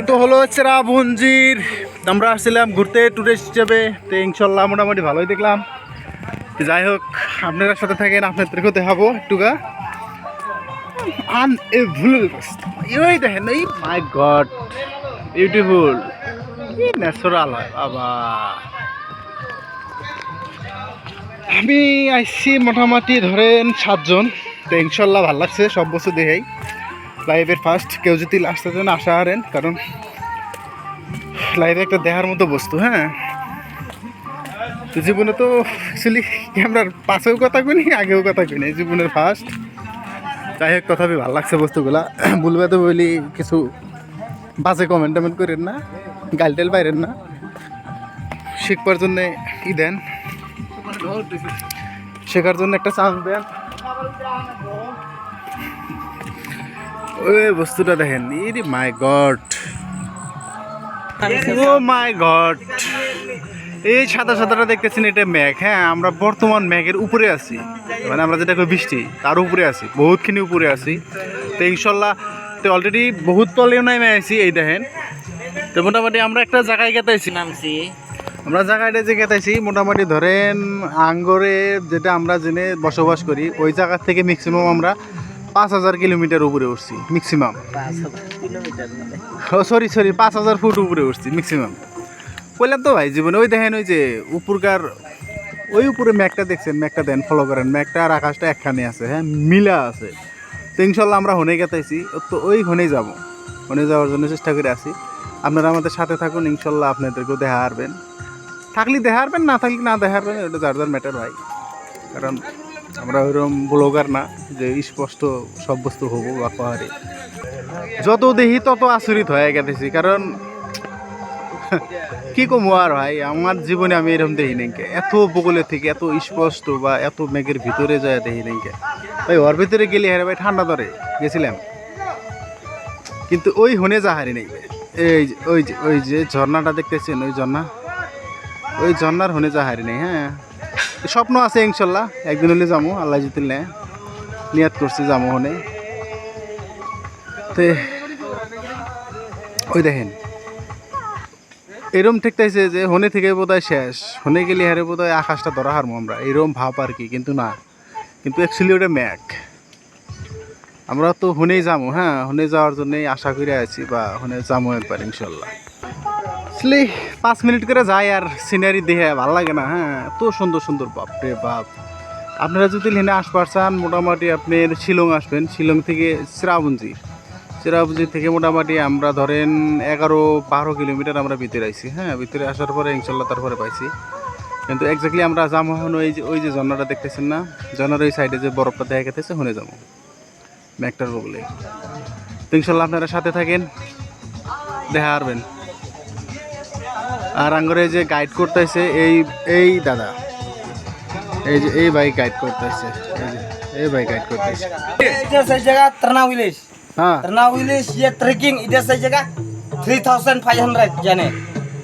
এতো হলো চেরাপুঞ্জির আমরা আসছিলাম ঘুরতে টুরিস্ট হিসেবে। তো ইনশাল্লাহ মোটামুটি ভালোই দেখলাম। তো যাই হোক, আপনারা সাথে থাকেন আপনাদেরকেও দেখাবো একটুকা এ দেখেন, এই মাই গড বিউটিফুল ন্যাচারাল হয়, বাবা। আমি আইসি মোটামুটি ধরেন সাতজন। তো ইনশাল্লাহ ভালো লাগছে, সব বছর দেখেই। লাইভের ফার্স্ট কেউ যদি আসতে চান আসা হারেন, কারণ লাইভে একটা দেখার মতো বস্তু হ্যাঁ? তো জীবনে তো অ্যাকচুয়ালি ক্যামেরার পাশেও কথা কিনি আগেও কথা কিনি জীবনের ফার্স্ট যাই হোক, তথাপি ভালো লাগছে বস্তুগুলা। বলবে তো বলি কিছু বাজে কমেন্ট টমেন্ট করেন না, গাল টাল বাইরেন না। শিখবার জন্যে ই দেন। শেখার জন্য একটা চান্স দেন। ওই বস্তুটা দেখেন ইরি মাই গড। ও মাই গড। এই সাদা সাদাটা দেখতেছেন এটা মেঘ হ্যাঁ আমরা বর্তমান মেঘের উপরে আছি। মানে আমরা যেটা কই বৃষ্টি তার উপরে আছি বহুতখিনি উপরে আছি। তো ইনশাল্লাহ তো অলরেডি বহুত তলেও নাই আছি এই দেখেন। তো মোটামুটি আমরা একটা জায়গায় গেতাইছি নামছি। আমরা জায়গাটা যে গেতাইছি মোটামুটি ধরেন আঙ্গরে যেটা আমরা জেনে বসবাস করি ওই জায়গা থেকে ম্যাক্সিমাম আমরা পাঁচ হাজার কিলোমিটার উপরে উঠছি ম্যাক্সিমাম সরি সরি পাঁচ হাজার ফুট উপরে উঠছি ম্যাক্সিমাম বললাম তো ভাই, জীবনে ওই দেখেন ওই যে উপরকার, ওই উপরে ম্যাকটা দেখছেন, ম্যাকটা দেন ফলো করেন। ম্যাকটা আর আকাশটা একখানে আছে হ্যাঁ মিলা আছে। তো ইনশাল্লাহ আমরা হনে গেতাইছি, তো ওই হনেই যাব। হনে যাওয়ার জন্য চেষ্টা করে আছি। আপনারা আমাদের সাথে থাকুন, ইনশাল্লাহ আপনাদেরকেও দেখা হারবেন। থাকলে দেখা হারবেন, না থাকলে না দেখা হারবেন ওটা যার যার ম্যাটার ভাই। কারণ আমরা ওইরকম ব্লগার না, যে স্পষ্ট সব বস্তু হব বা পাহাড়ে। যত দেখি তত আচরিত হয়ে গেতেছি, কারণ কি কমো আর ভাই, আমার জীবনে আমি এরকম দেখি নাকি এত বগলের থেকে এত স্পষ্ট বা এত মেঘের ভিতরে যায় দেখি নাকি ভাই, ওর ভিতরে গেলে হ্যাঁ ভাই, ঠান্ডা ধরে, গেছিলাম। কিন্তু ওই হনে যাহারি নেই এই ওই যে ওই যে ঝর্ণাটা দেখতেছেন, ওই ঝর্ণা? ওই ঝর্ণার হনে যাহারি নেই হ্যাঁ। স্বপ্ন আছে ইনশাল্লাহ, একদিন হলে যাব আল্লাহ জিতিলে নিয়াত করছে যাব হনে। তে, ওই দেখেন, এরম ঠেকতাইছে যে হনে থেকে বোধহয় শেষ, হনে গেলে হারে বোধহয় আকাশটা ধরা হারমো আমরা, এরম ভাব আর কি, কিন্তু না। কিন্তু অ্যাকচুয়ালি ওটা ম্যাক আমরা তো হনেই যাব হ্যাঁ হনে যাওয়ার জন্যই আশা করে আছি বা হনে যাব একবার ইনশাল্লাহ। আসলে পাঁচ মিনিট করে যায় আর সিনারি দেখে ভালো লাগে না হ্যাঁ। এত সুন্দর সুন্দর বাপ রে বাপ। আপনারা যদি লেনে আসবার চান মোটামুটি আপনি শিলং আসবেন। শিলং থেকে শ্রাবঞ্জি চেরাপুঞ্জি থেকে মোটামুটি আমরা ধরেন এগারো, বারো কিলোমিটার আমরা ভিতরে আইছি হ্যাঁ। ভিতরে আসার পরে ইনশাল্লাহ তারপরে পাইছি। কিন্তু এক্স্যাক্টলি আমরা যাম হন ওই যে ওই যে ঝর্ণাটা দেখতেছেন না? ঝর্ণার ওই সাইডে যে বরফটা দেখা গেতেছে শুনে যাব। ম্যাকটার বগলে তো ইনশাল্লাহ আপনারা সাথে থাকেন, দেখা আরবেন আর আঙ্গরে যে গাইড করতেছে এই এই দাদা এই যে এই বাইক গাইড করতেছে এই যে এই বাইক গাইড করতেছে इधर से जगह तरना विलेज হ্যাঁ तरना विलेज ये ट्रेकिंग इधर से जगह 3500 जाने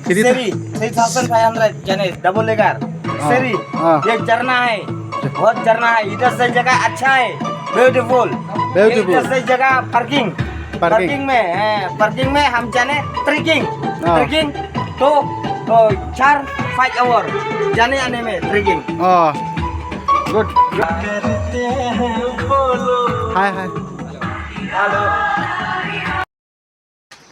Three सेरी 3500 जाने डबल लेगर सेरी हाँ। ये झरना है बहुत झरना है इधर से जगह अच्छा है ब्यूटीफुल Beautiful. इधर से जगह पार्किंग Parking. पार्किंग में है पार्किंग में हम जाने ट्रेकिंग हाँ। ट्रेकिंग তো চার ফাইভ আওয়ার জানে আনে মে ট্রেকিং ও গুড হাই হাই